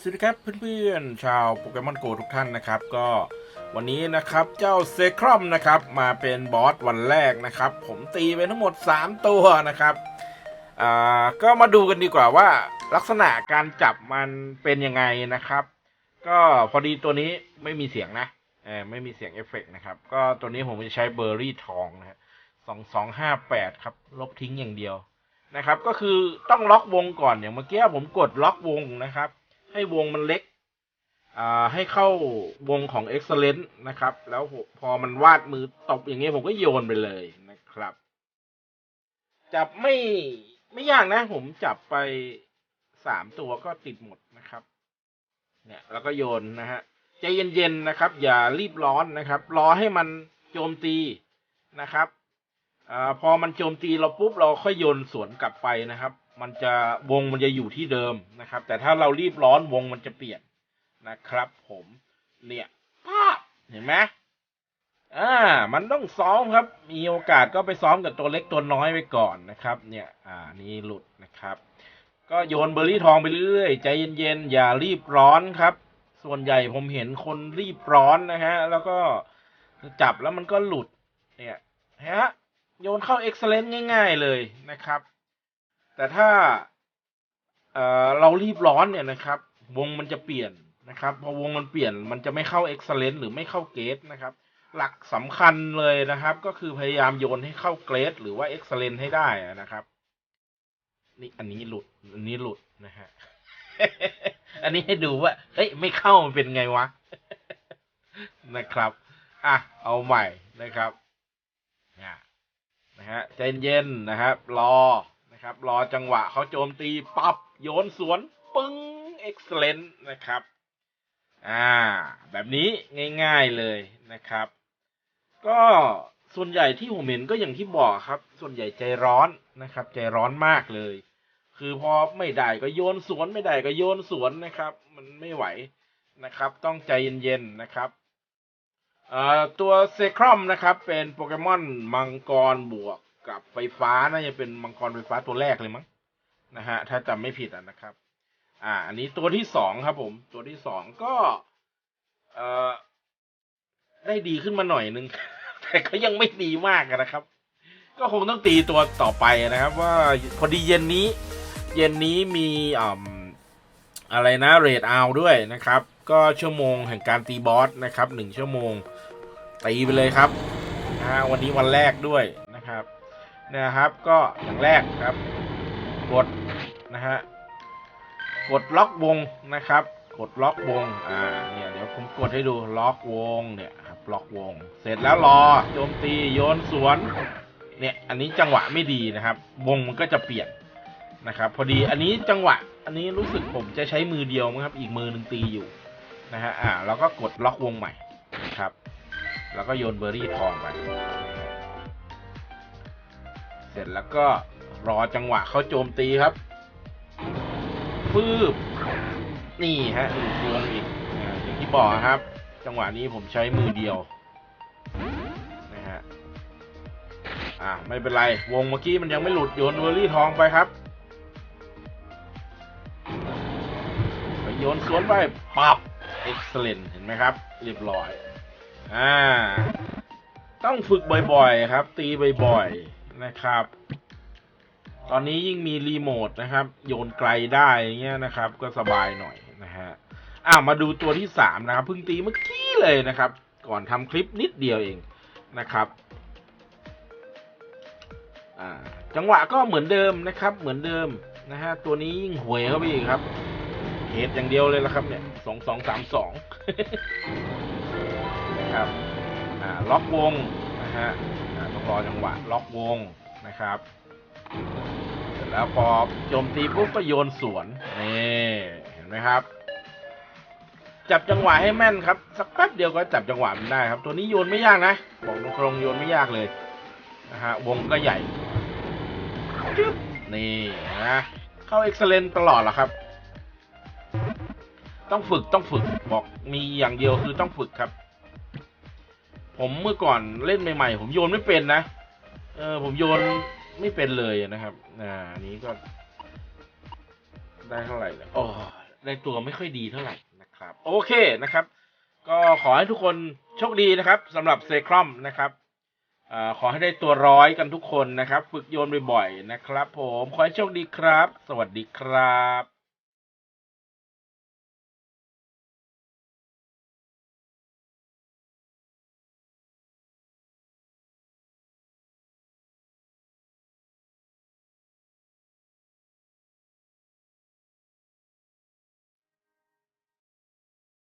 สวัสดีครับเพื่อนๆชาวโปเกมอนโกทุกท่านนะครับ ก็วันนี้นะครับเจ้าเซครอมนะครับมาเป็นบอสวันแรกนะครับ ผมตีไปทั้งหมด 3 ตัวนะครับอ่าก็มาดูกันดีกว่าว่าลักษณะการจับมันเป็นยังไงนะครับ ก็พอดีตัวนี้ไม่มีเสียงนะเออไม่มีเสียงเอฟเฟกต์นะครับ ก็ตัวนี้ผมจะใช้เบอร์รี่ทองนะฮะสองสองห้าแปดครับ ลบทิ้งอย่างเดียวนะครับ ก็คือต้องล็อกวงก่อนอย่างเมื่อกี้ผมกดล็อกวงนะครับ ให้วงมันเล็กอ่าให้เข้าวงของ Excellent นะครับ แล้วพอมันวาดมือตบอย่างเงี้ยผมก็โยนไปเลยนะครับ จับไม่ไม่ยากนะ ผมจับไปสามตัวก็ติดหมดนะครับ เนี่ย แล้วก็โยนนะฮะใจเย็นๆนะครับ อย่ารีบร้อนนะครับ รอให้มันโจมตีนะครับอ่าพอมันโจมตีเราปุ๊บเราค่อยโยนสวนกลับไปนะครับ มันจะวงมันจะอยู่ที่เดิมนะครับ แต่ถ้าเรารีบร้อนวงมันจะเปลี่ยนนะครับ ผมเนี่ยภาพเห็นไหมอ่า มันต้องซ้อมครับ มีโอกาสก็ไปซ้อมกับตัวเล็กตัวน้อยไปก่อนนะครับ เนี่ย อ่า นี่หลุดนะครับ ก็โยนเบอร์รี่ทองไปเรื่อยๆ ใจเย็นๆ อย่ารีบร้อนครับ ส่วนใหญ่ผมเห็นคนรีบร้อนนะฮะ แล้วก็จับแล้วมันก็หลุด เนี่ยฮะ โยนเข้าเอ็กซ์เลนง่าย ๆเลยนะครับ แต่ถ้าเเรารีบร้อนเนี่ยนะครับ วงมันจะเปลี่ยนนะครับ พอวงมันเปลี่ยนมันจะไม่เข้าเอ็กซ์เลนหรือไม่เข้าเกตนะครับ หลักสำคัญเลยนะครับ ก็คือพยายามโยนให้เข้าเกรดหรือว่าเอ็กซ์เลนให้ได้นะครับ นี่อันนี้หลุดอันนี้หลุดนะฮะอันนี้ให้ดูว่าเฮ้ยไม่เข้ามันเป็นไงวะนะครับ อะ เอาใหม่นะครับอะนะฮะใจเย็นนะครับ รอ นะครับ รอจังหวะเขาโจมตีปับโยนสวนปึ้งเอ็กซ์เลนนะครับ อ่า แบบนี้ง่ายๆเลยนะครับ ก็ส่วนใหญ่ที่ผมเห็นก็อย่างที่บอกครับ ส่วนใหญ่ใจร้อนนะครับ ใจร้อนมากเลย คือพอไม่ได้ก็โยนสวนไม่ได้ก็โยนสวนนะครับ มันไม่ไหวนะครับ ต้องใจเย็นๆนะครับอ่อตัวเซครอมนะครับเป็นโปเกมอนมังกรบวก กับไฟฟ้าน่าจะเป็นมังกรไฟฟ้าตัวแรกเลยมั้งนะฮะถ้าจำไม่ผิดอะนะครับ อ่า อันนี้ตัวที่สองครับผม ตัวที่สองก็เอ่อได้ดีขึ้นมาหน่อยนึง แต่ก็ยังไม่ดีมากนะครับ ก็คงต้องตีตัวต่อไปนะครับ ว่าพอดีเย็นนี้ เย็นนี้มีอ่ำอะไรนะเรดเอาด้วยนะครับ ก็ชั่วโมงแห่งการตีบอสนะครับหนึ่งชั่วโมงตีไปเลยครับนะฮะวันนี้วันแรกด้วยนะครับ นะครับ ก็อย่างแรกครับ กดนะฮะกดล็อกวงนะครับ กดล็อกวงอ่าเนี่ยเดี๋ยวผมกดให้ดูล็อกวงเนี่ยครับล็อกวง เสร็จแล้วรอโจมตีโยนสวนเนี่ยอันนี้จังหวะไม่ดีนะครับ วงมันก็จะเปลี่ยนนะครับ พอดีอันนี้จังหวะ อันนี้รู้สึกผมจะใช้มือเดียวมั้งครับ อีกมือหนึ่งตีอยู่นะฮะอ่าแล้วก็กดล็อกวงใหม่นะครับ แล้วก็โยนเบอร์รี่ทองไป สร็จแล้วก็รอจังหวะเขาโจมตีครับฟืบนี่ฮะหลุดวงอีกอย่างที่บอกครับ จังหวะนี้ผมใช้มือเดียวนะฮะอ่าไม่เป็นไร วงเมื่อกี้มันยังไม่หลุดโยนเวอร์รี่ทองไปครับไปโยนสวนไปปับเอ็กซ์เลนเห็นไหมครับ เรียบร้อยอ่าต้องฝึกบ่อยๆครับ ตีบ่อยๆ นะครับ ตอนนี้ยิ่งมีรีโมทนะครับ โยนไกลได้เงี้ยนะครับ ก็สบายหน่อยนะฮะอ่ามาดูตัวที่สามนะครับเพิ่งตีเมื่อกี้เลยนะครับ ก่อนทำคลิปนิดเดียวเองนะครับอ่าจังหวะก็เหมือนเดิมนะครับ เหมือนเดิมนะฮะตัวนี้ยิ่งหวยเข้าไปอีกครับเหตุอย่างเดียวเลยละครับเนี่ยสองสองสามสองนะครับอ่าล็อกวงนะฮะ รอจังหวะล็อกวงนะครับเสร็จแล้วพอโจมตีปุ๊บก็โยนสวนนี่เห็นไหมครับ จับจังหวะให้แม่นครับ สักแป๊บเดียวก็จับจังหวะมันได้ครับ ตัวนี้โยนไม่ยากนะบอกตรงๆโยนไม่ยากเลยนะฮะวงก็ใหญ่จึ๊บนี่นะเข้าเอ็กซ์เลนตลอดหรอครับ ต้องฝึกต้องฝึกบอกมีอย่างเดียวคือต้องฝึกครับ ผมเมื่อก่อนเล่นใหม่ๆ ผมโยนไม่เป็นนะ เออ ผมโยนไม่เป็นเลยนะครับ อ่าอันนี้ก็ ได้เท่าไหร่เนี่ยโอ้ได้ตัวไม่ค่อยดีเท่าไหร่นะครับ โอเคนะครับ ก็ขอให้ทุกคนโชคดีนะครับสำหรับเซครอมนะครับอาขอให้ได้ตัวร้อยกันทุกคนนะครับ ฝึกโยนบ่อยๆนะครับ ผม ขอให้โชคดีครับ สวัสดีครับ